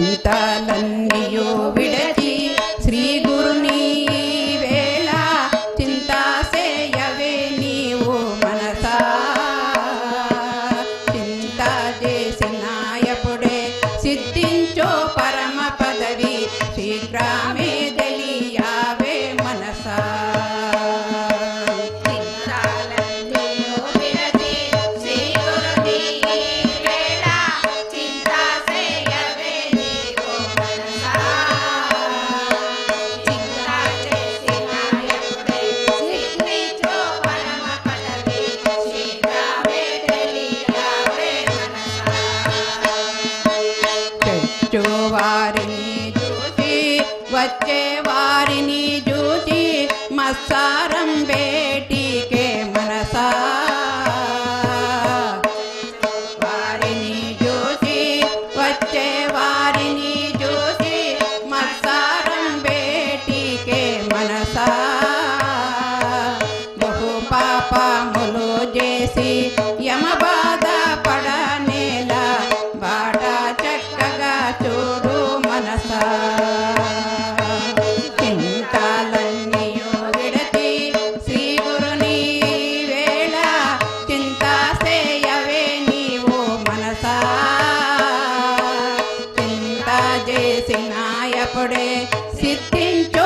ಚಿಂತಾನಂದ ఎప్పుడే సిద్ధించో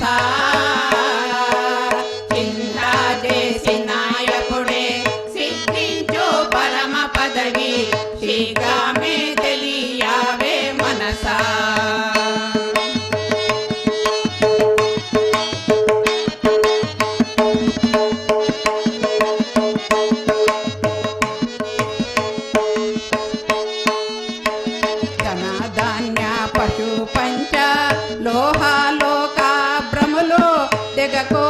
మనసా జగకో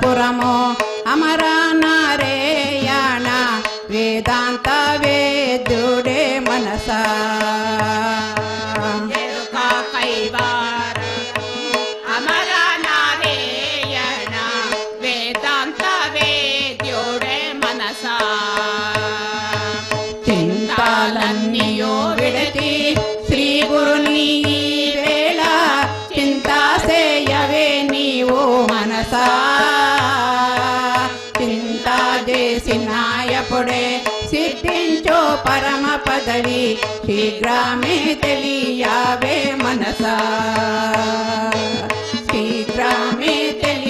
పురము అమర నారేయణ వేదాంత వేద్యుడే మనసా. దేవుడే సిద్ధించో పరమ పదవి. శీఘ్రమే తెలియావే మనసా. శీఘ్రమే తెలియ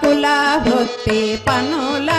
కుల భక్తి పనుల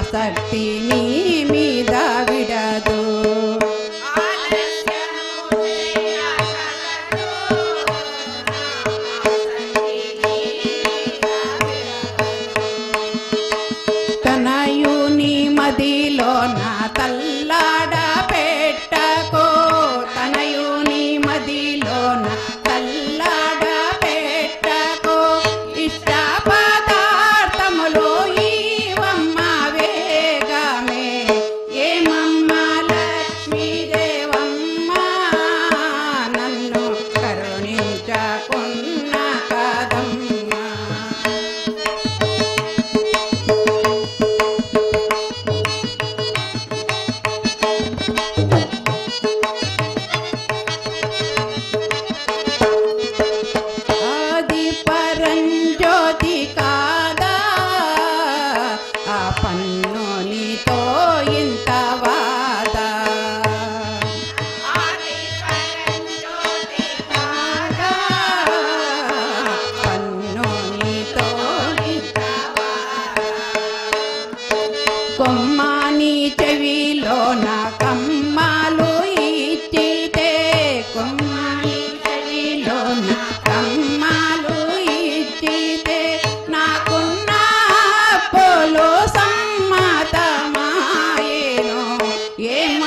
ఆసక్తి నీ మీద విడదు. yeah.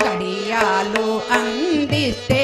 కడియాలు అందిస్తే